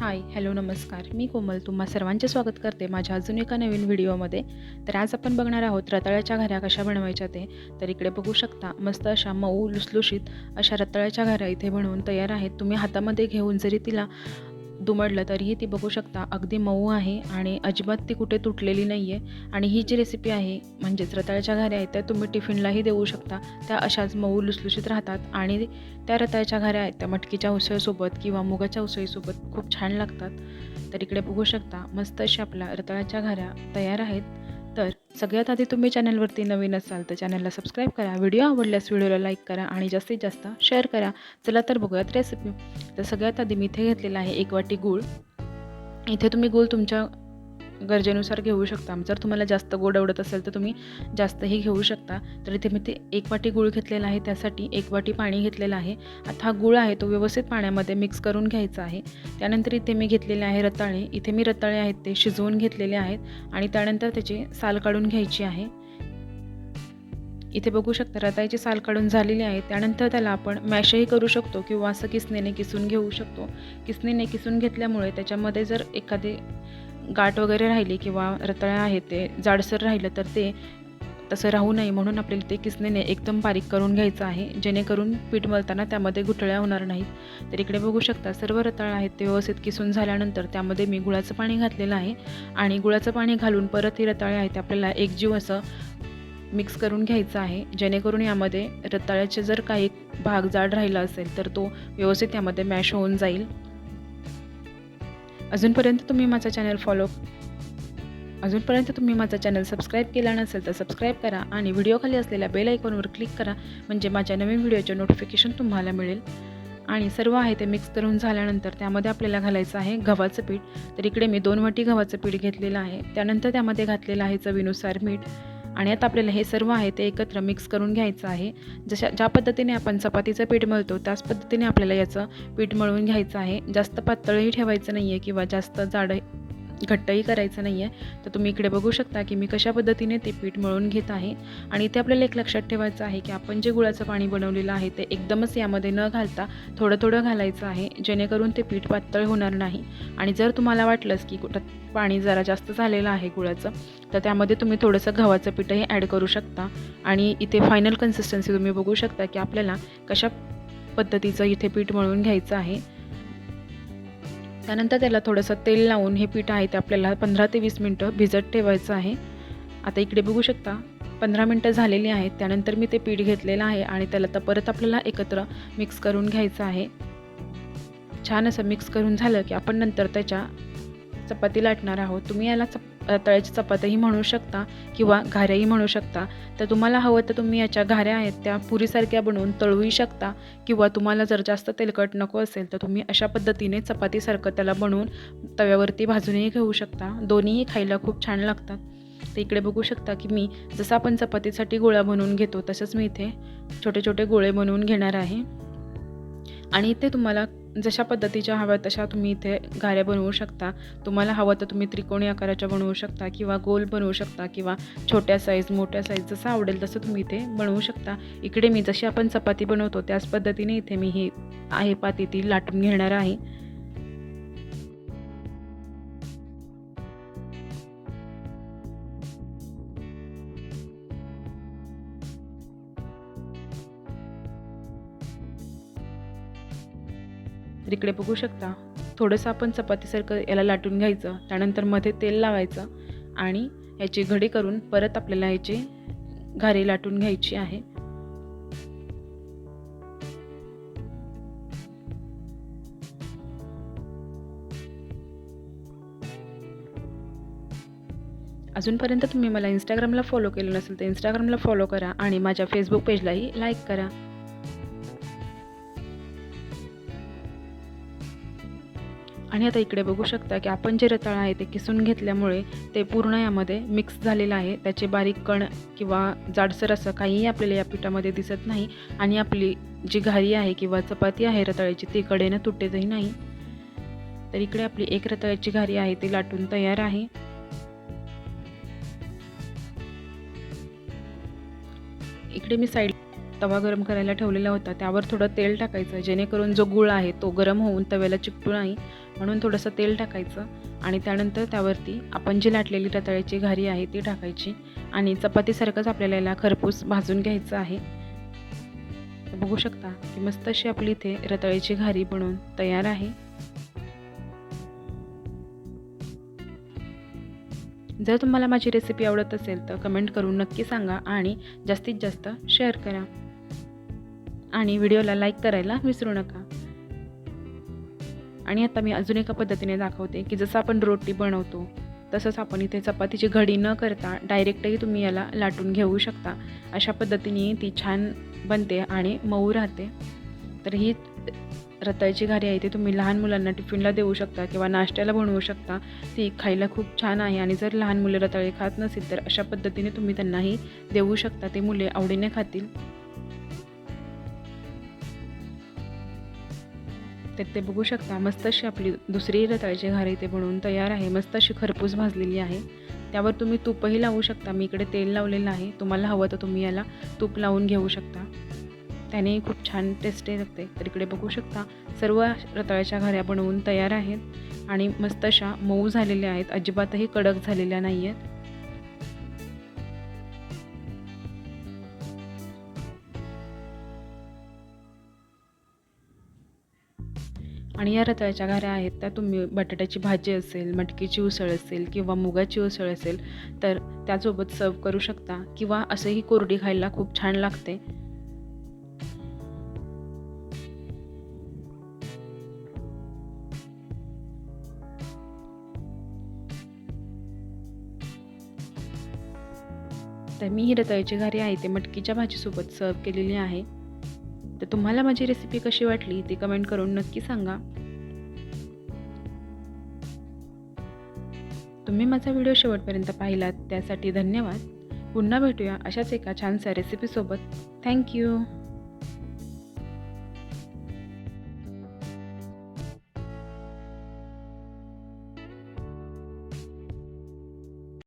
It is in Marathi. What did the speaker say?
हाय हॅलो नमस्कार. मी कोमल तुम्हा सर्वांचे स्वागत करते माझ्या अजून एका नवीन व्हिडिओमध्ये. तर आज आपण बघणार आहोत रताळ्याच्या घऱ्या कशा बनवायच्या ते. तर इकडे बघू शकता मस्त अशा मऊ लुसलुशीत अशा रताळ्याच्या घऱ्या इथे बनवून तयार आहेत. तुम्ही हातामध्ये घेऊन जरी तिला दुमडलं तरीही ती बघू शकता. अगदी मऊ आहे आणि अजिबात ती कुठे तुटलेली नाही आहे आणि ही जी रेसिपी आहे म्हणजेच रताळ्याच्या घाऱ्या आहेत त्या तुम्ही टिफिनलाही देऊ शकता. त्या अशाच मऊ लुसलुशीत राहतात आणि त्या रताळ्याच्या घाऱ्या आहेत. त्या मटकीच्या उसळीसोबत किंवा मुगाच्या उसळीसोबत खूप छान लागतात. तर इकडे बघू शकता मस्त अशा आपल्या रताळ्याच्या घाऱ्या तयार आहेत. तर सगळ्यात आधी तुम्ही चॅनलवरती नवीन असाल तर चॅनलला सबस्क्राईब करा. व्हिडिओ आवडल्यास व्हिडिओला लाईक करा आणि जास्तीत जास्त शेअर करा. चला तर बघूयात रेसिपी तर सगळ्यात आधी मी इथे घेतलेला आहे एक वाटी गूळ. इथे तुम्ही गूळ तुमच्या गरजेनुसार घेऊ शकता जर तुम्हाला जास्त गोड आवडत असेल तर तुम्ही जास्तही घेऊ शकता. तर इथे मी ते एक वाटी गूळ घेतलेला आहे. त्यासाठी एक वाटी पाणी घेतलेलं आहे. आता हा गूळ आहे तो व्यवस्थित पाण्यामध्ये मिक्स करून घ्यायचा आहे. त्यानंतर इथे मी घेतलेले आहे रताळे. इथे मी रताळे आहेत ते शिजवून घेतलेले आहेत आणि त्यानंतर त्याची साल काढून घ्यायची आहे. इथे बघू शकता रताळ्याची साल काढून झालेली आहे. त्यानंतर त्याला आपण मॅशही करू शकतो किंवा असं किसनेने किसून घेऊ शकतो. किसनेने किसून घेतल्यामुळे त्याच्यामध्ये जर एखादी गाठ वगैरे राहिली किंवा रताळ्या आहेत ते जाडसर राहिलं तर ते तसं राहू नये म्हणून आपल्याला ते किसनेने एकदम बारीक करून घ्यायचं आहे. जेणेकरून पीठ मळताना त्यामध्ये गुठळ्या होणार नाहीत. तर इकडे बघू शकता सर्व रताळं आहेत ते व्यवस्थित किसून झाल्यानंतर त्यामध्ये मी गुळाचं पाणी घातलेलं आहे. आणि गुळाचं पाणी घालून परत ही रताळे आहेत आपल्याला एकजीव असं मिक्स करून घ्यायचं आहे. जेणेकरून यामध्ये रताळ्याचे जर काही भाग जाड राहिला असेल तर तो व्यवस्थित यामध्ये मॅश होऊन जाईल. अजूनपर्यंत तुम्ही माझा चॅनल फॉलो अजूनपर्यंत तुम्ही माझा चॅनल सबस्क्राईब केला नसेल तर सबस्क्राईब करा आणि व्हिडिओखाली असलेल्या बेल आयकॉनवर क्लिक करा म्हणजे माझ्या नवीन व्हिडिओचे नोटिफिकेशन तुम्हाला मिळेल. आणि सर्व आहे ते मिक्स करून झाल्यानंतर त्यामध्ये आपल्याला घालायचं आहे गव्हाचं पीठ. तर इकडे मी दोन वाटी गव्हाचं पीठ घेतलेलं आहे. त्यानंतर त्यामध्ये घातलेलं आहे चवीनुसार मीठ. आणि आता आपल्याला हे सर्व आहे ते एकत्र मिक्स करून घ्यायचं आहे. जशा ज्या पद्धतीने आपण चपातीचं पीठ मळतो त्याच पद्धतीने आपल्याला याचं पीठ मळून घ्यायचं आहे. जास्त पातळही ठेवायचं नाही आहे किंवा जास्त जाड घट्टही करायचं नाही आहे तर तुम्ही इकडे बघू शकता की मी कशा पद्धतीने ते पीठ मळून घेत आहे. आणि इथे आपल्याला एक लक्षात ठेवायचं आहे की आपण जे गुळाचं पाणी बनवलेलं आहे ते एकदमच यामध्ये न घालता थोडं थोडं घालायचं आहे जेणेकरून ते पीठ पातळ होणार नाही. आणि जर तुम्हाला वाटलंच की कुठं पाणी जरा जास्त झालेलं आहे गुळाचं तर त्यामध्ये तुम्ही थोडंसं गव्हाचं पीठही ॲड करू शकता. आणि इथे फायनल कन्सिस्टन्सी तुम्ही बघू शकता की आपल्याला कशा पद्धतीचं इथे पीठ मळून घ्यायचं आहे. त्यानंतर त्याला थोडंसं तेल लावून हे पीठ आहे ते आपल्याला पंधरा ते वीस मिनटं भिजत ठेवायचं आहे. आता इकडे बघू शकता पंधरा मिनटं झालेली आहेत. त्यानंतर मी ते पीठ घेतलेलं आहे आणि त्याला तर परत आपल्याला एकत्र मिक्स करून घ्यायचं आहे. छान असं मिक्स करून झालं की आपण नंतर त्याच्या चपाती लाटणार आहोत. तुम्ही याला चप तळ्याची चपात्याही म्हणू शकता किंवा घाऱ्याही म्हणू शकता. तर तुम्हाला हवं तर तुम्ही याच्या घाऱ्या आहेत त्या पुरीसारख्या बनवून तळूही शकता किंवा तुम्हाला जर जास्त तेलकट नको असेल तर तुम्ही अशा पद्धतीने चपातीसारखं त्याला बनवून तव्यावरती भाजूनही घेऊ शकता. दोन्हीही खायला खूप छान लागतात. तर इकडे बघू शकता की मी जसं आपण चपातीसाठी गोळा बनवून घेतो तसंच मी इथे छोटे छोटे गोळे बनवून घेणार आहे. आणि इथे तुम्हाला जशा पद्धतीच्या हव्या तशा तुम्ही इथे गाऱ्या बनवू शकता. तुम्हाला हवं तर तुम्ही त्रिकोणी आकाराच्या बनवू शकता किंवा गोल बनवू शकता किंवा छोट्या साईज मोठ्या साईज जसं आवडेल तसं तुम्ही इथे बनवू शकता. इकडे मी जशी आपण चपाती बनवतो त्याच पद्धतीने इथे मी ही आहे पाती ती लाटून घेणार आहे. तर इकडे बघू शकता. थोडंसं आपण चपातीसारखं याला लाटून घ्यायचं त्यानंतरमध्ये तेल लावायचं आणि याची घडी करून परत आपल्याला याची घारी लाटून घ्यायची आहे. अजूनपर्यंत तुम्ही मला इंस्टाग्रामला फॉलो केलं नसेल तर इंस्टाग्रामला फॉलो करा आणि माझ्या फेसबुक पेजलाही लाईक करा. आणि आता इकडे बघू शकता की आपण जे रताळं आहे ते किसून घेतल्यामुळे ते पूर्ण यामध्ये मिक्स झालेलं आहे. त्याचे बारीक कण किंवा जाडसर असं काहीही आपल्याला या पिठामध्ये दिसत नाही. आणि आपली जी घारी आहे किंवा चपाती आहे रताळ्याची ती कडेनं तुटेतही नाही. तर इकडे आपली एक रताळ्याची घारी आहे ती लाटून तयार आहे. इकडे मी साईड तवा गरम करायला ठेवलेला होता. त्यावर थोडं तेल टाकायचं जेणेकरून जो गुळ आहे तो गरम होऊन तव्याला चिकटू नाही. म्हणून थोडंसं तेल टाकायचं आणि त्यानंतर त्यावरती आपण जी लाटलेली रताळ्याची घारी आहे ती टाकायची आणि चपातीसारखंच आपल्याला याला खरपूस भाजून घ्यायचं आहे. बघू शकता की मस्त अशी आपली इथे रताळ्याची घारी बनवून तयार आहे. जर तुम्हाला माझी रेसिपी आवडत असेल तर कमेंट करून नक्की सांगा आणि जास्तीत जास्त शेअर करा. आणि व्हिडिओला लाईक करायला विसरू नका. आणि आता मी अजून एका पद्धतीने दाखवते की जसं आपण रोटी बनवतो तसंच आपण इथे चपातीची घडी न करता डायरेक्टही तुम्ही याला लाटून घेऊ शकता. अशा पद्धतीने ती छान बनते आणि मऊ राहते. तर ही रताळीची घारी आहे ती तुम्ही लहान मुलांना टिफिनला देऊ शकता किंवा नाश्त्याला बनवू शकता. ती खायला खूप छान आहे आणि जर लहान मुलं रताळे खात नसेल तर अशा पद्धतीने तुम्ही त्यांनाही देऊ शकता. ते मुले आवडीने खातील. तर ते बघू शकता. मस्त अशी आपली दुसरी रताळ्याची घारी ते बनवून तयार आहे. मस्त अशी खरपूस भाजलेली आहे. त्यावर तुम्ही तूपही लावू शकता. मी इकडे तेल लावलेलं आहे. तुम्हाला हवं तर तुम्ही याला तूप लावून घेऊ शकता. त्याने खूप छान टेस्टी लागते तर इकडे बघू शकता. सर्व रताळ्याच्या घऱ्या बनवून तयार आहेत. आणि मस्त अशा मऊ झालेल्या आहेत. अजिबातही कडक झालेल्या नाही आहेत आणि या रताळ्याच्या घऱ्या आहेत त्या तुम्ही बटाट्याची भाजी असेल मटकीची उसळ असेल किंवा मुगाची उसळ असेल तर त्यासोबत सर्व करू शकता किंवा असंही कोरडी खायला खूप छान लागते. तर मी ही रताळ्याची घारी आहे ते मटकीच्या भाजीसोबत सर्व केलेली आहे. तर तुम्हाला माझी रेसिपी कशी वाटली ती कमेंट करून नक्की सांगा. तुम्ही माझा व्हिडिओ शेवटपर्यंत पाहिलात त्यासाठी धन्यवाद. पुन्हा भेटूया अशाच एका छानशा रेसिपीसोबत थँक्यू